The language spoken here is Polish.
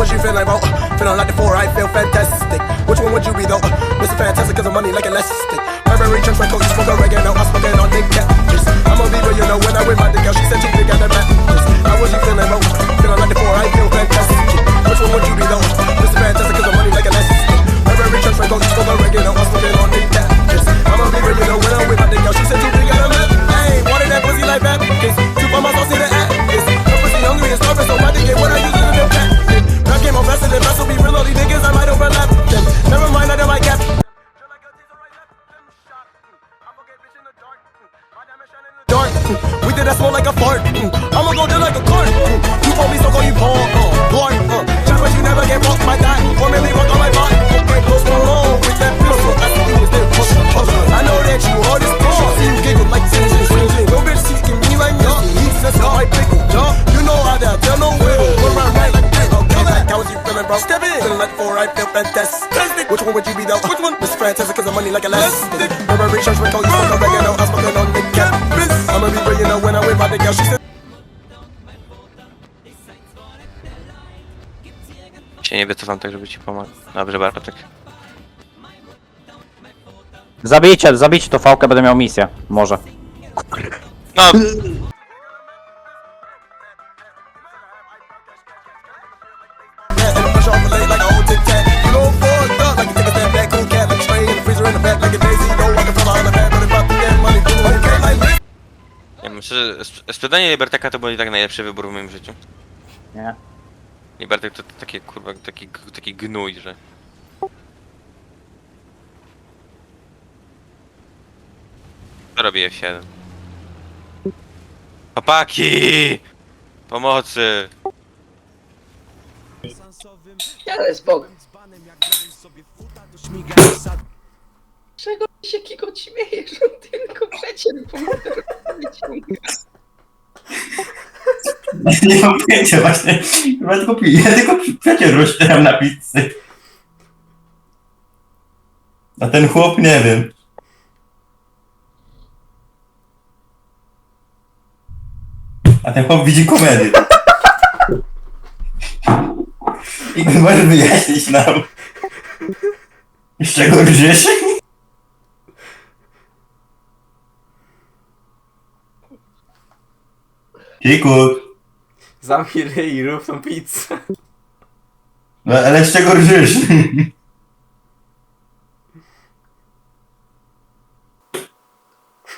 one you feel like, oh, feeling like the four, I feel fantastic. Which one would you be though? Uh, Mr. Fantastic, cause the money like elastic. Burberry, trench, coat, you smoke oregano, I smoke it on Nick Catfish. I'm a beaver, you know, when I with my dick, girl, she said she think I'm the mattress. How was you feeling, oh, feeling like the four, I feel fantastic. Which one would you be though? Mr. Fantastic, cause the money like elastic. Burberry, trench, coat, you smoke oregano, I smoke it on Nick Catfish. Did that smell like a fart. mm, I'ma go there like a cart. mm, You call me so call you Paul. Uh, Lord, uh, just but you never get fucked by that. Or maybe fuck on my bot. Okay, close my home with that pistol. That's what you was there. Push, push. I know that you hard as push. See you giggle like zing, zing. No bitch seeking me like no. He says how I pickle. Duh. You know how that. Tell no wiggle. Put around right like this. Okay, like how was you feeling, bro? Step in. Feeling like four, I feel fantastic. Which one would you be though? Which one? Miss Fantastic, cause the money like elastic. Remember, research, record, you smoke oregano. I smoke it on the campus. She said. Się nie wycofam tak, żeby ci pomóc. Dobrze, Bartek. Zabijcie, zabijcie tą fałkę, będę miał misję. Może. No, sp- sprzedanie Liberteka to był i tak najlepszy wybór w moim życiu. Nie. Libertek to, takie kurwa, taki, g- taki gnój, że... Co robi F7? Chłopaki! Pomocy! Ale spoko. Czego się jakiego śmiejesz? On tylko przeciął Nie mam pojęcia właśnie. Chyba tylko, pi- ja tylko przecież rozczytałem na pizzy. A ten chłop nie wiem. A ten chłop widzi komedię. I możesz wyjaśnić nam. Z czego grzesz? Kiku, Zamknij ryj i rób tą pizzę. no ale z czego grzesz?